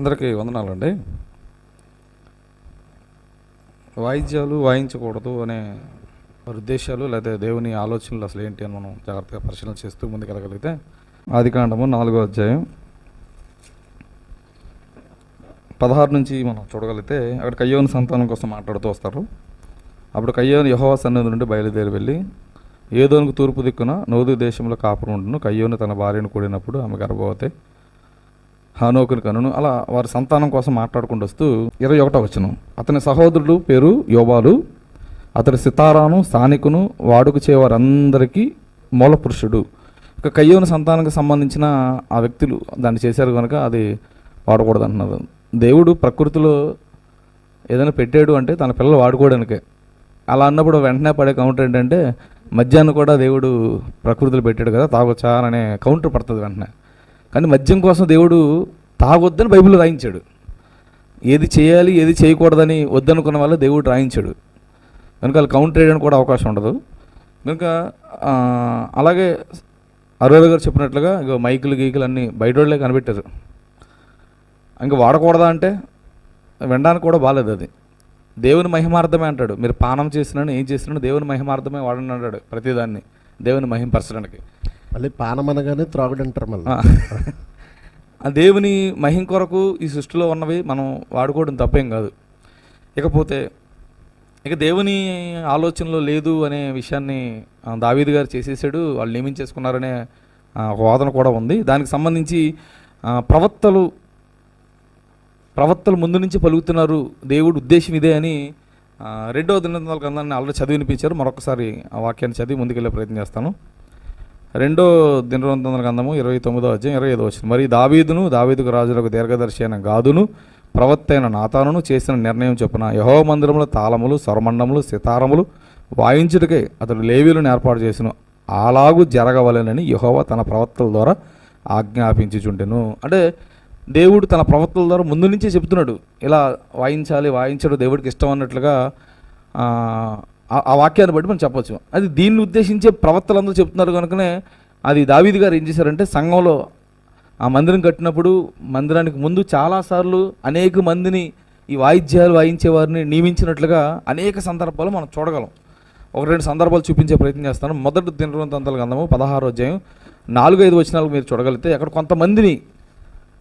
అందరికీ వందనాలండి. వాయిద్యాలు వాయించకూడదు అనే ఉద్దేశాలు లేదా దేవుని ఆలోచనలు అసలు ఏంటి అని మనం జాగ్రత్తగా పరిశీలన చేస్తూ ముందుకెళ్ళగలిగితే ఆది కాండము నాలుగో అధ్యాయం పదహారు నుంచి మనం చూడగలిగితే అక్కడ కయ్యోని సంతానం కోసం మాట్లాడుతూ వస్తారు. అప్పుడు కయ్యోని యహోవా సన్నిధి నుండి బయలుదేరి వెళ్ళి ఏదోనికి తూర్పు దిక్కున నోదు దేశంలో కాపురం ఉండును. కయ్యోని తన భార్యను కూడినప్పుడు ఆమె గర్భవతి. హానోకుని కనును. అలా వారి సంతానం కోసం మాట్లాడుకుంటూ వస్తూ ఇరవై ఒకటో వచనం. అతని సహోదరుడు పేరు యోబాలు. అతడి సితారాను స్థానికును వాడుక చేయవారందరికీ మూల పురుషుడు ఇక కయ్యోని సంతానానికి సంబంధించిన ఆ వ్యక్తులు దాన్ని చేశారు కనుక అది వాడకూడదు అంటున్నారు దేవుడు ప్రకృతిలో ఏదైనా పెట్టాడు అంటే తన పిల్లలు వాడుకోవడానికే. అలా అన్నప్పుడు వెంటనే పడే కౌంటర్ ఏంటంటే మధ్యాహ్నం కూడా దేవుడు ప్రకృతిలో పెట్టాడు కదా తాగొచ్చా అనే కౌంటర్ పడుతుంది వెంటనే. కానీ మద్యం కోసం దేవుడు తాగొద్దని బైబిల్లో రాయించాడు. ఏది చేయాలి ఏది చేయకూడదని వద్దనుకున్న వాళ్ళు దేవుడు రాయించాడు. కనుక వాళ్ళు కౌంటర్ వేయడానికి కూడా అవకాశం ఉండదు. కనుక అలాగే అరవై గారు చెప్పినట్లుగా ఇక మైకులు గీకులు అన్నీ బయట వాళ్ళే కనిపెట్టారు. ఇంకా వాడకూడదా అంటే వినడానికి కూడా బాగాలేదు అది. దేవుని మహిమార్థమే అంటాడు. మీరు పానం చేసినాను ఏం చేసినాను దేవుని మహిమార్థమే వాడని అంటాడు ప్రతిదాన్ని దేవుని మహింపరచడానికి. మళ్ళీ పానం అనగానే త్రాగుడు అంటారు మళ్ళీ. ఆ. దేవుని మహిం కొరకు ఈ సృష్టిలో ఉన్నవి మనం వాడుకోవడం తప్పేం కాదు. ఇకపోతే ఇక దేవుని ఆలోచనలో లేదు అనే విషయాన్ని ఆ, దావీదు గారు చేసేసాడు వాళ్ళు నియమించేసుకున్నారనే ఒక వాదన కూడా ఉంది. దానికి సంబంధించి ప్రవక్తలు ప్రవక్తలు ముందు నుంచి పలుకుతున్నారు దేవుడు ఉద్దేశం ఇదే అని రెండవ దినోత్సవాల గ్రంథాన్ని ఆల్రెడీ చదివి వినిపించారు మరొకసారి ఆ వాక్యాన్ని చదివి ముందుకెళ్ళే ప్రయత్నం చేస్తాను. రెండో దినవంతన గ్రంథము ఇరవై తొమ్మిదో అధ్యాయం ఇరవై ఐదో వచ్చింది మరి దావీదును దావీదుకు రాజులకు దీర్ఘదర్శి అయిన గాదును ప్రవక్త అయిన నాతానును చేసిన నిర్ణయం చొప్పున యహో మందిరముల తాళములు స్వరమండములు సితారములు వాయించుటకే అతడు లేవీలను ఏర్పాటు చేసిన. అలాగూ జరగవలెనని యహోవ తన ప్రవక్తల ద్వారా ఆజ్ఞాపించుచుండెను. అంటే దేవుడు తన ప్రవక్తల ద్వారా ముందు నుంచే చెప్తున్నాడు. ఇలా వాయించాలి వాయించడం దేవుడికి ఇష్టం అన్నట్లుగా ఆ, ఆ- వాక్యాన్ని బట్టి మనం చెప్పొచ్చు. అది దీన్ని ఉద్దేశించే ప్రవక్తలందరూ చెప్తున్నారు కనుకనే అది దావీది గారు ఏం చేశారంటే సంఘంలో ఆ మందిరం కట్టినప్పుడు మందిరానికి ముందు చాలాసార్లు అనేక మందిని ఈ వాయిద్యాలు వాయించే వారిని నియమించినట్లుగా అనేక సందర్భాలు మనం చూడగలం. ఒక రెండు సందర్భాలు చూపించే ప్రయత్నం చేస్తాను. మొదటి దినవృత్తాంతాల గ్రంథము పదహారు అధ్యాయం నాలుగు ఐదు వచనాలు మీరు చూడగలిగితే అక్కడ కొంతమందిని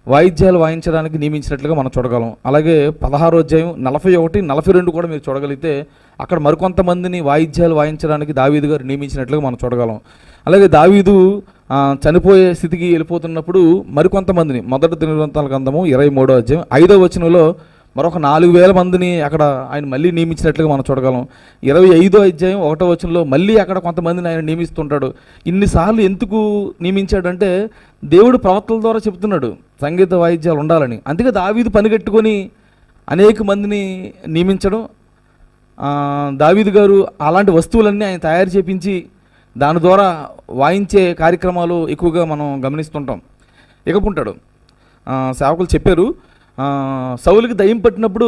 వాయిద్యాలు వాయించడానికి నియమించినట్లుగా మనం చూడగలం. అలాగే పదహారు అధ్యాయం నలభై ఒకటి నలభై రెండు కూడా మీరు చూడగలిగితే అక్కడ మరికొంతమందిని వాయిద్యాలు వాయించడానికి దావీదు గారు నియమించినట్లుగా మనం చూడగలం. అలాగే దావీదు చనిపోయే స్థితికి వెళ్ళిపోతున్నప్పుడు మరికొంతమందిని మొదటి దినవృత్తాల గ్రంథము ఇరవై మూడో అధ్యాయం ఐదో వచనంలో మరొక నాలుగు వేల మందిని అక్కడ ఆయన మళ్ళీ నియమించినట్లుగా మనం చూడగలం. ఇరవై ఐదో అధ్యాయం ఒకటో వచనంలో మళ్ళీ అక్కడ కొంతమందిని ఆయన నియమిస్తుంటాడు. ఇన్నిసార్లు ఎందుకు నియమించాడంటే దేవుడు ప్రవక్తల ద్వారా చెప్తున్నాడు సంగీత వాయిద్యాలు ఉండాలని. అందుకే దావీదు పనిగట్టుకొని అనేక మందిని నియమించడం దావీదు గారు అలాంటి వస్తువులన్నీ ఆయన తయారు చేపించి దాని ద్వారా వాయించే కార్యక్రమాలు ఎక్కువగా మనం గమనిస్తుంటాం. ఇకపుంటాడు. సేవకులు చెప్పారు సౌలుకి దయ్యం పట్టినప్పుడు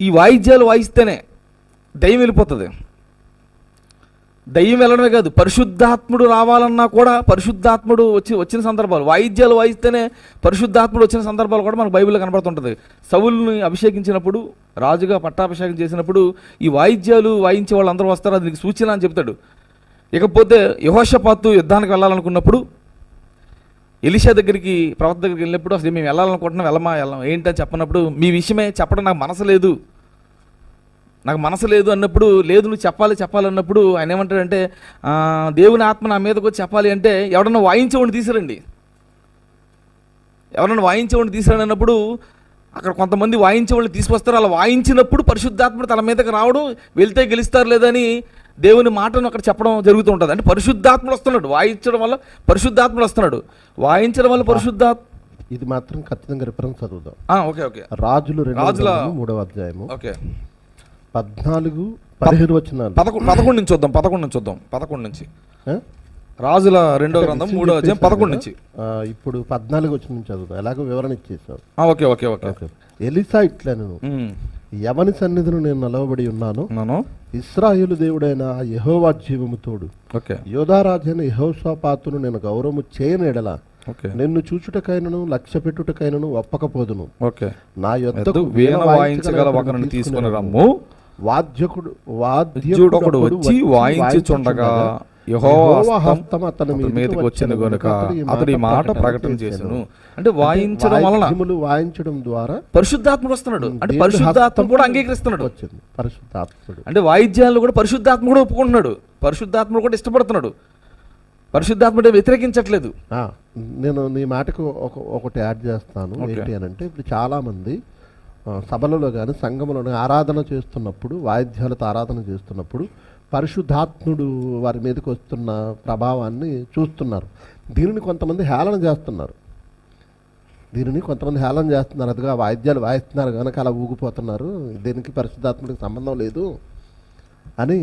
ఈ వాయిద్యాలు వాయిస్తేనే దయ్యం వెళ్ళిపోతుంది. దయ్యం వెళ్ళడమే కాదు పరిశుద్ధాత్ముడు రావాలన్నా కూడా పరిశుద్ధాత్ముడు వచ్చి వచ్చిన సందర్భాలు వాయిద్యాలు వాయిస్తేనే పరిశుద్ధాత్ముడు వచ్చిన సందర్భాలు కూడా మనకు బైబిల్లో కనబడుతుంటుంది. సవుల్ని అభిషేకించినప్పుడు రాజుగా పట్టాభిషేకం చేసినప్పుడు ఈ వాయిద్యాలు వాయించే వాళ్ళందరూ వస్తారు అది నీకు సూచన అని చెప్తాడు. ఇకపోతే యహోషపాతు యుద్ధానికి వెళ్ళాలనుకున్నప్పుడు ఎలిషా దగ్గరికి ప్రవక్త దగ్గరికి వెళ్ళినప్పుడు అసలు మేము వెళ్ళాలనుకుంటున్నాం వెళ్ళమా వెళ్ళం ఏంటని చెప్పినప్పుడు మీ విషయమే చెప్పడం నాకు మనసు లేదు. నాకు మనసు లేదు అన్నప్పుడు లేదు నువ్వు చెప్పాలి చెప్పాలన్నప్పుడు ఆయన ఏమంటాడంటే దేవుని ఆత్మ నా మీదకి వచ్చి చెప్పాలి అంటే ఎవడన్నా వాయించేవాడిని తీసుకురండి ఎవరన్నా వాయించేవాడిని తీసుకురండి అన్నప్పుడు అక్కడ కొంతమంది వాయించేవాళ్ళు తీసుకొస్తారు. అలా వాయించినప్పుడు పరిశుద్ధాత్మ తన మీదకి రావడం వెళ్తే గెలుస్తారు లేదని దేవుని మాటను అక్కడ చెప్పడం జరుగుతూ ఉంటుంది అంటే పరిశుద్ధాత్ముడు వస్తున్నాడు. వాయించడం వల్ల పరిశుద్ధాత్ముడు వస్తున్నాడు. వాయించడం వల్ల పరిశుద్ధాత్మ ఇది మాత్రం ఖచ్చితంగా రిఫరెన్స్ చదువుదాం. Okay okay. రాజులు రాజుల- మూడవ అధ్యాయము. ఓకే. పద్నాలుగు పదిహేడు వచ్చినాలు పదకొండు నుంచి చూద్దాం పదకొండు నుంచి చూద్దాం పదకొండు నుంచి? రాజుల రెండో గ్రంథం మూడో అధ్యాయం పదకొండు? నుంచి. ఇప్పుడు పద్నాలుగు వచ్చిన నుంచి చదువుదాం. ఎలాగో వివరణ ఇచ్చేసావు ఓకే ఓకే ఓకే. ఎలిసా ఇట్లను ఉమ్, యవని సన్నిధిని నేను నిలవబడి ఉన్నాను. ఇస్రాయేలు దేవుడైన యహోవా జీవము తోడు. ఓకే. యోధారాజైన యహోషాపాతును నేను గౌరవము చేయని ఎడల ఓకే. నిన్ను చూచుటకైనను లక్ష్య పెట్టుటకైనను ఒప్పకపోదును. ఓకే. నా యొద్దకు వీణ వాయించగల ఒకరిని తీసుకుని రమ్ము. వాద్యకుడు వాద్యుడొకడు వచ్చి వాయించుచుండగా హస్తం అతని మీదకి వచ్చింది కనుక అతడు మాట ప్రకటన చేసెను అంటే వాయించడం వలన వాయించడం ద్వారా పరిశుద్ధాత్ముడు వస్తున్నాడు. అంటే పరిశుద్ధాత్మ కూడా అంగీకరిస్తున్నాడు. వచ్చింది. పరిశుద్ధాత్ముడు. అంటే వాయిద్యాలు కూడా పరిశుద్ధాత్మ కూడా ఒప్పుకుంటున్నాడు. పరిశుద్ధాత్ముడు కూడా ఇష్టపడుతున్నాడు. పరిశుద్ధాత్ముడే వ్యతిరేకించట్లేదు. నేను నీ మాటకు ఒక ఒకటి యాడ్ చేస్తాను. ఏంటి అని అంటే ఇప్పుడు చాలా మంది ఆ, సభలలో కానీ సంఘములో ఆరాధన చేస్తున్నప్పుడు వాయిద్యాలతో ఆరాధన చేస్తున్నప్పుడు పరిశుద్ధాత్ముడు వారి మీదకి వస్తున్న ప్రభావాన్ని చూస్తున్నారు. దీనిని కొంతమంది హేళన చేస్తున్నారు. దీనిని కొంతమంది హేళన చేస్తున్నారు. అదిగా వాయిద్యాలు వాయిస్తున్నారు. కనుక అలా ఊగిపోతున్నారు. దీనికి పరిశుద్ధాత్ముడికి సంబంధం లేదు అని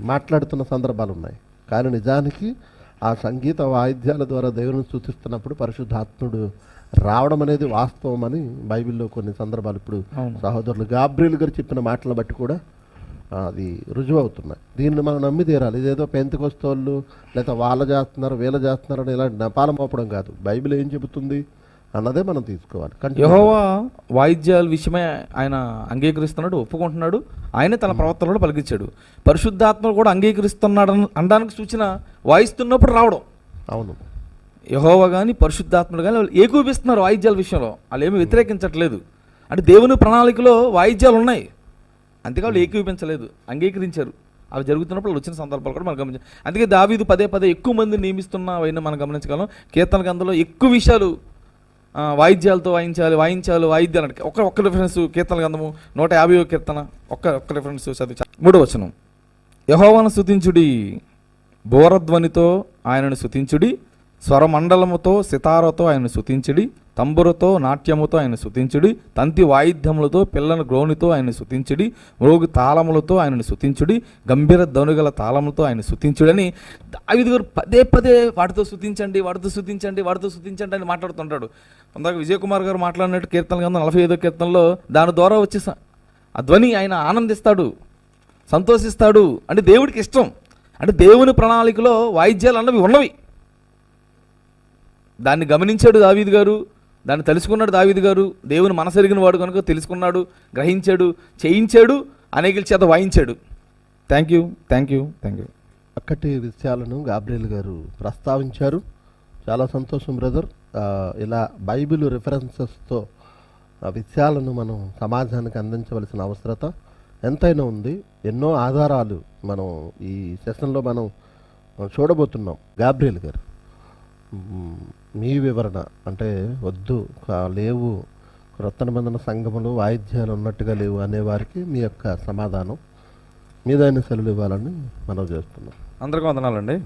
మాట్లాడుతున్న సందర్భాలు ఉన్నాయి. కానీ నిజానికి ఆ సంగీత వాయిద్యాల ద్వారా దేవుని స్థుతిస్తున్నప్పుడు పరిశుద్ధాత్ముడు రావడం అనేది వాస్తవం అని బైబిల్లో కొన్ని సందర్భాలు ఇప్పుడు. సహోదరులు గాబ్రియల్ గారు చెప్పిన మాటలను బట్టి కూడా అది రుజువు అవుతున్నాయి దీన్ని మనం నమ్మి తీరాలి. ఇదేదో పెంతకొస్తోళ్ళు లేదా వాళ్ళ చేస్తున్నారు వీళ్ళ చేస్తున్నారు అని ఇలాంటి నపాల మోపడం కాదు. బైబిల్ ఏం చెబుతుంది? అన్నదే మనం తీసుకోవాలి. యెహోవా వాయిద్యాల విషయమే ఆయన అంగీకరిస్తున్నాడు ఒప్పుకుంటున్నాడు. ఆయన తన ప్రవర్తనలో పలికించాడు పరిశుద్ధాత్మ కూడా అంగీకరిస్తున్నాడు అన- అనడానికి సూచన వాయిస్తున్నప్పుడు రావడం. అవును. యహోవా కానీ పరిశుద్ధాత్ముడు కానీ వాళ్ళు ఏకూపిస్తున్నారు వాయిద్యాల విషయంలో. వాళ్ళు ఏమీ వ్యతిరేకించట్లేదు. అంటే దేవుని ప్రణాళికలో వాయిద్యాలు ఉన్నాయి. అంతేకా వాళ్ళు ఏకీపించలేదు అంగీకరించారు. అవి జరుగుతున్నప్పుడు వచ్చిన సందర్భాలు కూడా మనం గమనించాం అందుకే దావీదు పదే పదే ఎక్కువ మంది నియమిస్తున్న అవన్నీ మనం గమనించగలం. కీర్తన గ్రంథంలో ఎక్కువ విషయాలు వాయిద్యాలతో వాయించాలి వాయించాలి వాయిద్యాలు అంటే ఒక్క ఒక్క రిఫరెన్స్ కీర్తన గ్రంథము నూట యాభై కీర్తన ఒక్క ఒక్క రిఫరెన్స్ చదివి మూడో వచనం. యహోవాను స్తుతించుడి బోరధ్వనితో ఆయనను స్తుతించుడి స్వరమండలముతో సితారతో ఆయన స్తుతించుడి తంబురతో నాట్యముతో ఆయన శుతించుడి తంతి వాయిద్యములతో పిల్లల గ్రోనితో ఆయన శుతించుడి మృగు తాళములతో ఆయనను శుతించుడి గంభీర ధనుగల తాళములతో ఆయన శుతించుడని దావిది గారు పదే పదే వాటితో శుతించండి వాటితో శుతించండి వాటితో శుతించండి అని మాట్లాడుతుంటాడు. అందాక విజయ్ కుమార్ గారు మాట్లాడినట్టు కీర్తన కింద నలభై ఐదో కీర్తనలో దాని ద్వారా వచ్చే ఆ ధ్వని ఆయన ఆనందిస్తాడు సంతోషిస్తాడు అంటే దేవుడికి ఇష్టం. అంటే దేవుని ప్రణాళికలో వాయిద్యాలు అన్నవి ఉన్నవి. దాన్ని గమనించాడు దావీద్ గారు దాన్ని తెలుసుకున్నాడు దావిది గారు. దేవుని మనసెరిగిన వాడు కనుక తెలుసుకున్నాడు గ్రహించాడు చేయించాడు అనేకల చేత వాయించాడు. Thank you thank you thank you అక్కటి విషయాలను గాబ్రియల్ గారు ప్రస్తావించారు. చాలా సంతోషం బ్రదర్. ఇలా బైబిల్ రిఫరెన్సెస్తో విషయాలను మనం సమాజానికి అందించవలసిన అవసరత ఎంతైనా ఉంది. ఎన్నో ఆధారాలు మనం ఈ సెషన్లో మనం చూడబోతున్నాం. గాబ్రియల్ గారు. మీ వివరణ అంటే వద్దు లేవు క్రొత్త నిబంధన సంఘములు వాయిద్యాలు ఉన్నట్టుగా లేవు అనే వారికి మీ యొక్క సమాధానం మీదైన సెలవులు ఇవ్వాలని మనం చేస్తున్నాం. అందరికీ వందనాలండి.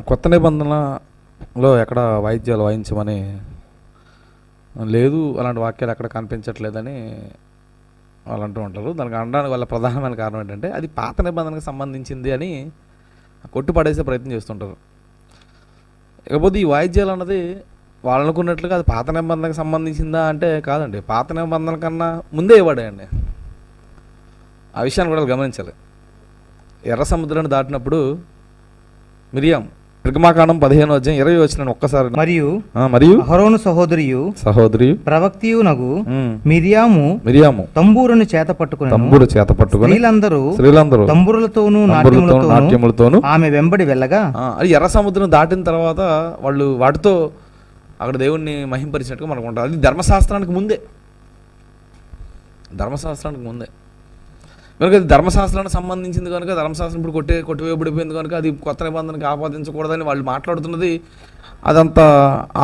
కొత్త నిబంధనలో ఎక్కడ వాయిద్యాలు వాయించమని లేదు అలాంటి వాక్యాలు ఎక్కడ కనిపించట్లేదని వాళ్ళు అంటూ ఉంటారు. దానికి అనడానికి వాళ్ళ ప్రధానమైన కారణం ఏంటంటే అది పాత నిబంధనకు సంబంధించింది అని కొట్టి పడేసే ప్రయత్నం చేస్తుంటారు. ఇకపోతే ఈ వాయిద్యాలు అన్నది వాళ్ళనుకున్నట్లుగా అది పాత నిబంధనకు సంబంధించిందా అంటే కాదండి. పాత నిబంధన కన్నా ముందే ఇవ్వడండి ఆ విషయాన్ని కూడా గమనించాలి. ఎర్ర సముద్రాన్ని దాటినప్పుడు మిరియాం నిర్గమాకాండం పదిహేను అధ్యాయం ఇరవై వచ్చిన ఒక్కసారి మరియు మరియు అహరోను సహోదరియు సహోదరి ప్రవక్తియునగు మిరియాము మిరియాము తంబూరును చేత పట్టుకుని తంబురు చేత పట్టుకొని స్త్రీలందరూ స్త్రీలందరూ తంబురులతోనూ నాట్యములతోనూ ఆమె వెంబడి వెళ్ళగా అది ఎర్ర సముద్రం దాటిన తర్వాత వాళ్ళు వాటితో అక్కడ దేవుణ్ణి మహింపరిచినట్టుగా మనకు ఉంటుంది అది ధర్మశాస్త్రానికి ముందే. ధర్మశాస్త్రానికి ముందే. కనుక అది ధర్మశాస్త్రానికి సంబంధించింది కనుక ధర్మశాస్త్రం ఇప్పుడు కొట్టే కొట్టివేయబడిపోయింది కనుక అది కొత్త నిబంధనకి ఆపాదించకూడదని వాళ్ళు మాట్లాడుతున్నది అదంత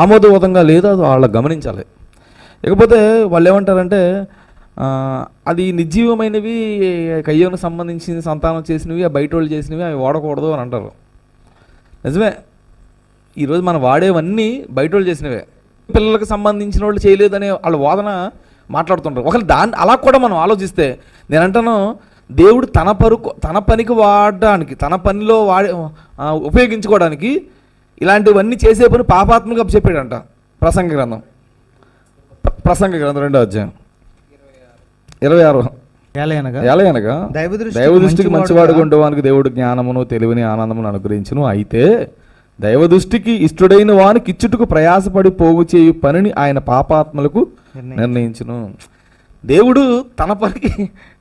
ఆమోదవంతంగా లేదు అది వాళ్ళకి గమనించాలి. ఇకపోతే వాళ్ళు ఏమంటారంటే అది నిర్జీవమైనవి కయ్యోనికి సంబంధించిన సంతానం చేసినవి ఆ బయట వాళ్ళు చేసినవి అవి వాడకూడదు అని అంటారు. నిజమే. ఈరోజు మనం వాడేవన్నీ బయట వాళ్ళు చేసినవే. పిల్లలకు సంబంధించిన వాళ్ళు చేయలేదనే వాళ్ళ వాదన మాట్లాడుతుంటారు. ఒకవేళ దాన్ని అలా కూడా మనం ఆలోచిస్తే నేను అంటాను దేవుడు తన పరుకు తన పనికి వాడడానికి తన పనిలో వాడే ఉపయోగించుకోవడానికి ఇలాంటివన్నీ చేసే పని పాపాత్మగా చెప్పాడంట ప్రసంగ గ్రంథం. ప్ర- ప్రసంగ గ్రంథం రెండో అధ్యాయం. ఇరవై ఆరు. దైవ దృష్టికి మంచివాడు మంచివాడుగా ఉండేవానికి దేవుడు జ్ఞానమును తెలివిని ఆనందమును అనుగ్రహించును. అయితే దైవదృష్టికి ఇష్టడైన వానికి ఇచ్చుటకు ప్రయాసపడి పోగు చేయు పనిని ఆయన పాపాత్మలకు నిర్ణయించును. దేవుడు తన పనికి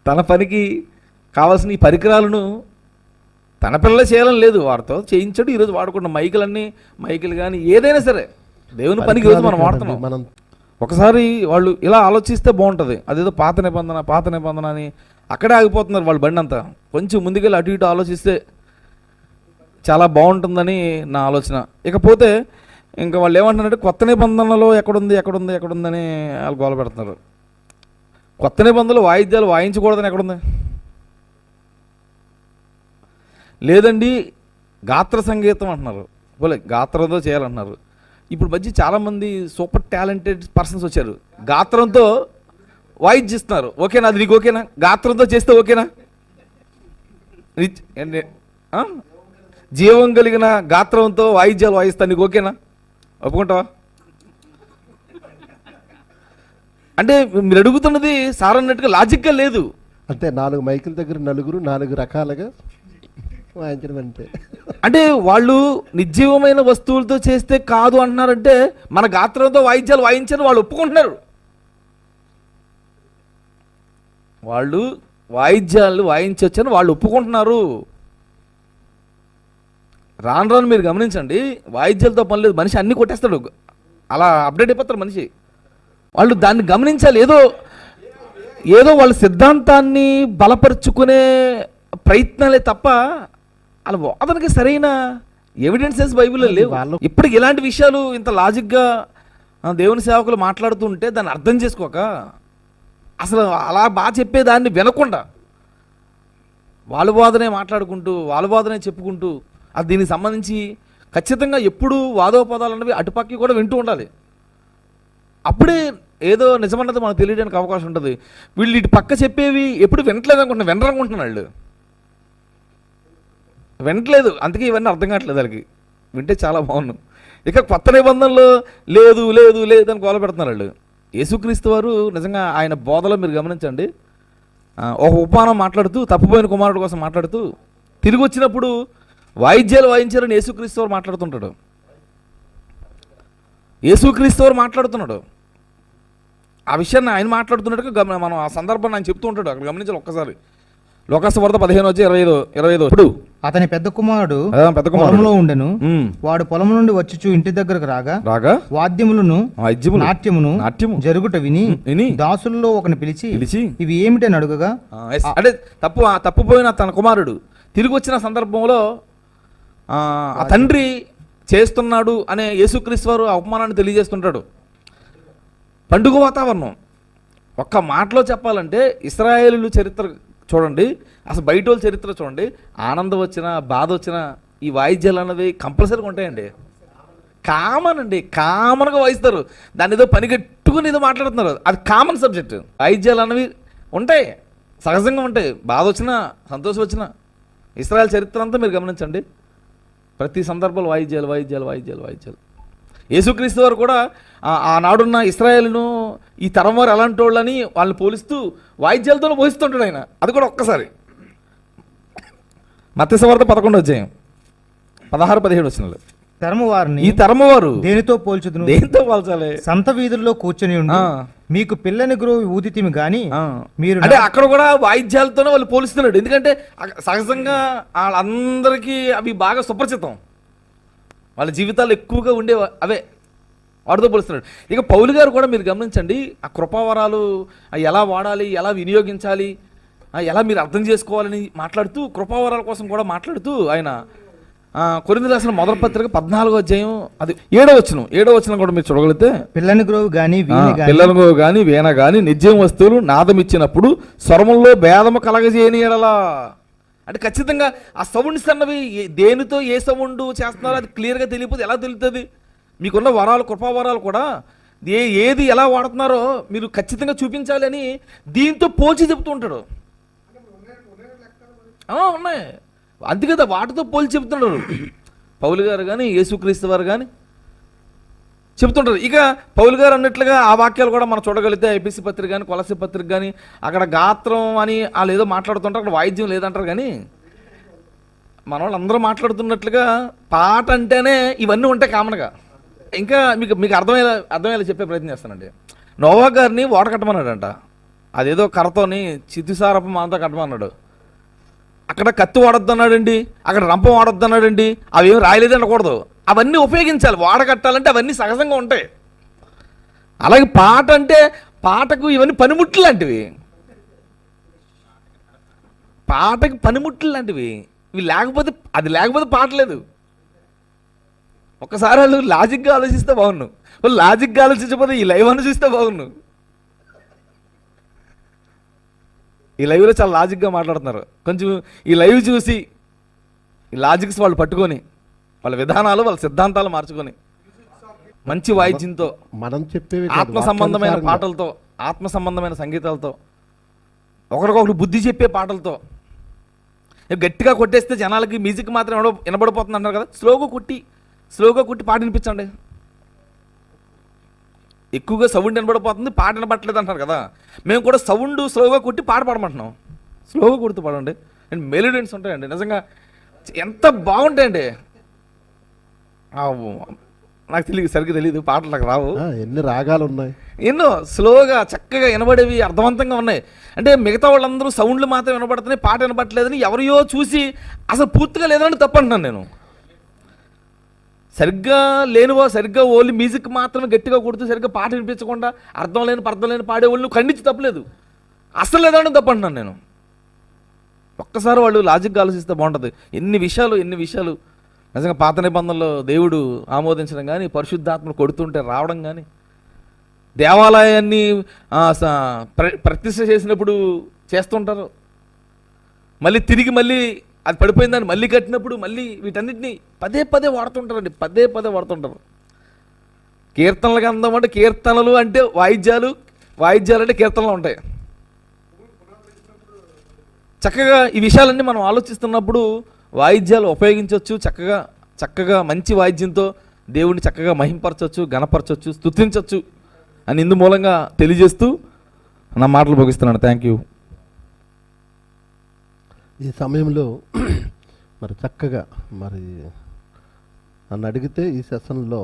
తన పనికి కావాల్సిన ఈ పరికరాలను తన పిల్లలే చేయాలని లేదు. వాడితో చేయించాడు. ఈరోజు వాడుకున్న మైకులన్నీ మైకులు కానీ ఏదైనా సరే దేవుని పనికి ఈరోజు మనం వాడుతున్నాం. మనం ఒకసారి వాళ్ళు ఇలా ఆలోచిస్తే బాగుంటుంది. అదేదో పాత నిబంధన పాత నిబంధన అని అక్కడే ఆగిపోతున్నారు వాళ్ళు బండి అంతా కొంచెం ముందుకెళ్ళి అటు ఇటు ఆలోచిస్తే చాలా బాగుంటుందని నా ఆలోచన. ఇకపోతే ఇంకా వాళ్ళు ఏమంటున్నారంటే కొత్త నిబంధనలో ఎక్కడుంది ఎక్కడుంది ఎక్కడుందని వాళ్ళు గోల పెడుతున్నారు. కొత్త నిబంధనలు వాయిద్యాలు వాయించకూడదని ఎక్కడుంది? లేదండి గాత్ర సంగీతం అంటున్నారు. పోలే గాత్రంతో చేయాలంటున్నారు. ఇప్పుడు మధ్య చాలామంది సూపర్ టాలెంటెడ్ పర్సన్స్ వచ్చారు. గాత్రంతో వాయిద్యిస్తున్నారు. ఓకేనా? అది నీకు ఓకేనా? గాత్రంతో చేస్తే ఓకేనా? రిచ్- జీవం కలిగిన గాత్రంతో వాయిద్యాలు వాయిస్తా నీకు ఓకేనా? ఒప్పుకుంటావా? అంటే మీరు అడుగుతున్నది సార్ అన్నట్టుగా లాజిక్గా లేదు. అంటే నాలుగు మైకుల దగ్గర నలుగురు నాలుగు రకాలుగా వాయించడం అంతే. అంటే వాళ్ళు నిర్జీవమైన వస్తువులతో చేస్తే కాదు అంటున్నారంటే మన గాత్రంతో వాయిద్యాలు వాయించని వాళ్ళు ఒప్పుకుంటున్నారు. వాళ్ళు వాయిద్యాలు వాయించవచ్చని వాళ్ళు ఒప్పుకుంటున్నారు. రాను రాను మీరు గమనించండి వాయిద్యాలతో పని లేదు మనిషి అన్ని కొట్టేస్తాడు. అలా అప్డేట్ అయిపోతారు మనిషి. వాళ్ళు దాన్ని గమనించాలి ఏదో ఏదో వాళ్ళ సిద్ధాంతాన్ని బలపరుచుకునే ప్రయత్నాలే తప్ప వాళ్ళ వాదనకి సరైన ఎవిడెన్సెస్ బైబిల్లో లేవు. వాళ్ళు- ఇప్పటికి ఇలాంటి విషయాలు ఇంత లాజిక్గా దేవుని సేవకులు మాట్లాడుతుంటే దాన్ని అర్థం చేసుకోక అసలు అలా బాగా చెప్పేదాన్ని వినకుండా వాళ్ళ వాదనే మాట్లాడుకుంటూ వాళ్ళ వాదనే చెప్పుకుంటూ అది దీనికి సంబంధించి ఖచ్చితంగా ఎప్పుడు వాదోపదాలు అన్నవి అటుపక్కి కూడా వింటూ ఉండాలి. అప్పుడే ఏదో నిజమన్నది మనకు తెలియడానికి అవకాశం ఉంటుంది. వీళ్ళు ఇటు పక్క చెప్పేవి ఎప్పుడు వినట్లేదు అనుకుంటున్నా వినరనుకుంటున్నారు వాళ్ళు. వినట్లేదు అందుకే ఇవన్నీ అర్థం కావట్లేదు వాళ్ళకి. వింటే చాలా బాగున్నాం ఇక కొత్త నిబంధనలు లేదు లేదు లేదు అని గోల పెడుతున్నారు వాళ్ళు. యేసుక్రీస్తు వారు నిజంగా ఆయన బోధలో మీరు గమనించండి. ఒక ఉపమానం మాట్లాడుతూ తప్పిపోయిన కుమారుడు కోసం మాట్లాడుతూ తిరిగి వచ్చినప్పుడు వాయిద్యాలు వాయించారని యేసుక్రీస్తు వారు మాట్లాడుతుంటాడు. యేసుక్రీస్తు వారు మాట్లాడుతున్నాడు. ఆ విషయాన్ని ఆయన మాట్లాడుతున్నట్టుగా గమ మనం ఆ సందర్భాన్ని ఆయన చెప్తూ ఉంటాడు. అక్కడ గమనించాలి ఒక్కసారి. లోకాసు వరద పదిహేను వచ్చి ఇరవై ఐదు ఇరవై ఐదు ఇప్పుడు. అతని పెద్ద కుమారుడు పెద్ద. పొలంలో ఉండెను. వాడు పొలం నుండి వచ్చుచు ఇంటి దగ్గరకు రాగా రాగా వాద్యములను నాట్యమును నాట్యము జరుగుట విని విని దాసుల్లో ఒకని పిలిచి పిలిచి ఇవి ఏమిటని అడుగగా. అంటే తప్పు తప్పుపోయిన తన కుమారుడు తిరిగి వచ్చిన సందర్భంలో ఆ, తండ్రి చేస్తున్నాడు అనే యేసుక్రీస్తు వారు అవమానాన్ని తెలియజేస్తుంటాడు. పండుగ వాతావరణం. ఒక్క మాటలో చెప్పాలంటే ఇస్రాయేలు చరిత్ర చూడండి అసలు బయట వాళ్ళ చరిత్ర చూడండి ఆనందం వచ్చినా బాధ వచ్చినా ఈ వాయిద్యాలు అన్నవి కంపల్సరీగా ఉంటాయండి. కామన్ అండి కామన్గా వాయిస్తారు. దాన్ని ఏదో పని కట్టుకుని ఏదో మాట్లాడుతున్నారు. అది కామన్ సబ్జెక్ట్. వాయిద్యాలు అన్నవి ఉంటాయి సహజంగా ఉంటాయి. బాధ వచ్చినా సంతోషం వచ్చినా. ఇస్రాయల్ చరిత్ర అంతా మీరు గమనించండి. ప్రతి సందర్భంలో వాయిద్యాలు వాయిద్యాలు వాయిద్యాలు వాయిద్యాలు. యేసుక్రీస్తు వారు కూడా ఆనాడున్న ఇస్రాయేల్ను ఈ తరం వారు ఎలాంటి వాళ్ళని వాళ్ళని పోలిస్తూ వాయిద్యాలతో పోలిస్తుంటాడు ఆయన. అది కూడా ఒక్కసారి. మత్స్యవార్త పదకొండు అధ్యాయం. పదహారు పదిహేడు వచ్చినారు తరము వారిని ఈ తరము వారు దేనితో పోల్చుదును? దేంతో పోల్చాలి? సంత వీధుల్లో కూర్చొని ఉండి. మీకు పిల్లని గ్రోవి ఊదితిమి గాని. మీరు అంటే అక్కడ కూడా వాయిద్యాలతోనే వాళ్ళు పోలుస్తున్నాడు. ఎందుకంటే సహజంగా వాళ్ళందరికీ అవి బాగా సుపరిచితం. వాళ్ళ జీవితాలు ఎక్కువగా ఉండే అవే. వాటితో పోలుస్తున్నాడు. ఇక పౌలు గారు కూడా మీరు గమనించండి ఆ కృపావరాలు ఎలా వాడాలి ఎలా వినియోగించాలి ఎలా మీరు అర్థం చేసుకోవాలని మాట్లాడుతూ కృపావరాల కోసం కూడా మాట్లాడుతూ ఆయన కొరింది రాసిన మొదటి పత్రిక పద్నాలుగో అధ్యాయం అది ఏడో వచ్చిన ఏడో వచ్చిన కూడా మీరు చూడగలిగితే పిల్లని గ్రోవి గాని ఆ, వీణి గాని వీణ గాని నిత్యం వస్తువులు నాదం ఇచ్చినప్పుడు స్వరముల్లో భేదము కలగజేయని ఎడలా. అంటే ఖచ్చితంగా ఆ సౌండ్స్ అన్నవి దేనితో ఏ సౌండ్ చేస్తున్నారో అది క్లియర్గా తెలియకపోతే ఎలా తెలుస్తుంది మీకున్న వరాలు కృపావరాలు కూడా ఏ ఏది ఎలా వాడుతున్నారో మీరు ఖచ్చితంగా చూపించాలి అని దీంతో పోల్చి చెప్తూ ఉంటాడు. ఉన్నాయి. అంతే కదా వాటితో పోల్చి చెప్తున్నారు పౌలు గారు కానీ యేసుక్రీస్తు వారు కానీ చెప్తుంటారు. ఇక పౌలు గారు అన్నట్లుగా ఆ వాక్యాలు కూడా మనం చూడగలిగితే ఐపీసీ పత్రిక కానీ కొలసి పత్రిక కానీ అక్కడ గాత్రం అని వాళ్ళు ఏదో మాట్లాడుతుంటారు అక్కడ వాయిద్యం లేదంటారు కానీ మన వాళ్ళు అందరూ మాట్లాడుతున్నట్లుగా పాట అంటేనే ఇవన్నీ ఉంటాయి కామన్గా ఇంకా మీకు మీకు అర్థమయ్యేలా అర్థమయ్యేలా చెప్పే ప్రయత్నం చేస్తానండి. నోవా గారిని ఓట కట్టమన్నాడంట అదేదో కర్రతోని చితిసారపు మాంతో కట్టమన్నాడు. అక్కడ కత్తి వాడొద్దన్నాడండి అక్కడ రంపం వాడొద్దన్నాడండి అవి ఏం రాయలేదు అనకూడదు అవన్నీ ఉపయోగించాలి వాడగట్టాలంటే అవన్నీ సహజంగా ఉంటాయి. అలాగే పాట అంటే పాటకు ఇవన్నీ పనిముట్లు లాంటివి. పాటకి పనిముట్లు లాంటివి. ఇవి లేకపోతే అది లేకపోతే పాట లేదు. ఒక్కసారి వాళ్ళు లాజిక్గా ఆలోచిస్తే బాగున్నావు వాళ్ళు లాజిక్గా ఆలోచించకపోతే ఈ లైవ్ అని చూస్తే బాగున్నావు ఈ లైవ్లో చాలా లాజిక్గా మాట్లాడుతున్నారు. కొంచెం ఈ లైవ్ చూసి ఈ లాజిక్స్ వాళ్ళు పట్టుకొని వాళ్ళ విధానాలు వాళ్ళ సిద్ధాంతాలు మార్చుకొని మంచి వాయిద్యంతో మనం చెప్పేవి కాదు, ఆత్మ సంబంధమైన. పాటలతో ఆత్మ సంబంధమైన సంగీతాలతో ఒకరికొకరు బుద్ధి చెప్పే పాటలతో గట్టిగా కొట్టేస్తే జనాలకి మ్యూజిక్ మాత్రం వినబ- వినబడిపోతుంది అంటారు కదా? స్లోగా కొట్టి స్లోగా కొట్టి పాట వినిపించండి. ఎక్కువగా సౌండ్ వినబడిపోతుంది పాట వినబట్టలేదు అంటారు కదా. మేము కూడా సౌండ్ స్లోగా కొట్టి పాట పాడమంటున్నాం. స్లోగా కొడుతూ పాడండి. అండ్ మెలోడియన్స్ ఉంటాయండి. నిజంగా ఎంత బాగుంటాయండి. నాకు తెలియదు సరిగ్గా తెలియదు పాటలు నాకు రావు. ఎన్ని రాగాలు ఉన్నాయి ఎన్నో స్లోగా చక్కగా వినబడేవి అర్థవంతంగా ఉన్నాయి. అంటే మిగతా వాళ్ళందరూ సౌండ్లు మాత్రం వినబడుతున్నాయి పాట వినబడట్లేదని ఎవరియో చూసి అసలు పూర్తిగా లేదని తప్పంటున్నాను నేను. సరిగ్గా లేనివో సరిగ్గా ఓన్లీ మ్యూజిక్ మాత్రమే గట్టిగా కొడుతూ సరిగ్గా పాట వినిపించకుండా అర్థం లేని అర్థం లేని పాడే వాళ్ళు ఖండించి తప్పలేదు. అసలు లేదని తప్పంటున్నాను నేను. ఒక్కసారి వాళ్ళు లాజిక్గా ఆలోచిస్తే బాగుంటుంది. ఎన్ని విషయాలు ఎన్ని విషయాలు. నిజంగా పాత నిబంధనలో దేవుడు ఆమోదించడం కానీ పరిశుద్ధాత్మను కొడుతుంటే రావడం కానీ దేవాలయాన్ని ప్రతిష్ట ప్ర- చేసినప్పుడు చేస్తుంటారు. మళ్ళీ తిరిగి మళ్ళీ అది పడిపోయిందని మళ్ళీ కట్టినప్పుడు మళ్ళీ వీటన్నిటిని పదే పదే వాడుతుంటారండి పదే పదే వాడుతుంటారు. కీర్తనల గ్రంథం అంటే కీర్తనలు అంటే వాయిద్యాలు వాయిద్యాలు అంటే కీర్తనలు ఉంటాయి. చక్కగా ఈ విషయాలన్నీ మనం ఆలోచిస్తున్నప్పుడు వాయిద్యాలు ఉపయోగించవచ్చు చక్కగా చక్కగా మంచి వాయిద్యంతో దేవుడిని చక్కగా మహింపరచవచ్చు గణపరచవచ్చు స్తుతించవచ్చు అని ఇందు మూలంగా తెలియజేస్తూ నా మాటలు ముగిస్తున్నాను. థ్యాంక్ యూ ఈ సమయంలో మరి చక్కగా మరి నన్ను అడిగితే ఈ సెషన్లో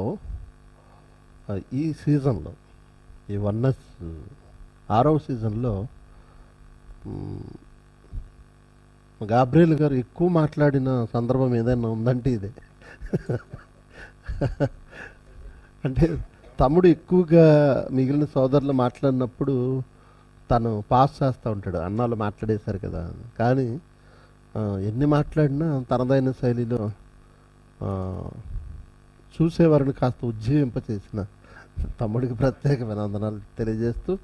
ఈ సీజన్లో ఈ వన్నెస్ ఆరవ సీజన్లో మ్, గాబ్రియల్ గారు ఎక్కువ మాట్లాడిన సందర్భం ఏదైనా ఉందంటే ఇదే. అంటే తమ్ముడు ఎక్కువగా మిగిలిన సోదరులు మాట్లాడినప్పుడు తను పాస్ చేస్తూ ఉంటాడు అన్నాళ్ళు మాట్లాడేశారు కదా. కానీ ఎన్ని మాట్లాడినా తనదైన శైలిలో చూసేవారిని కాస్త ఉజ్జీవింపచేసిన తమ్ముడికి ప్రత్యేక వందనాలు తెలియజేస్తూ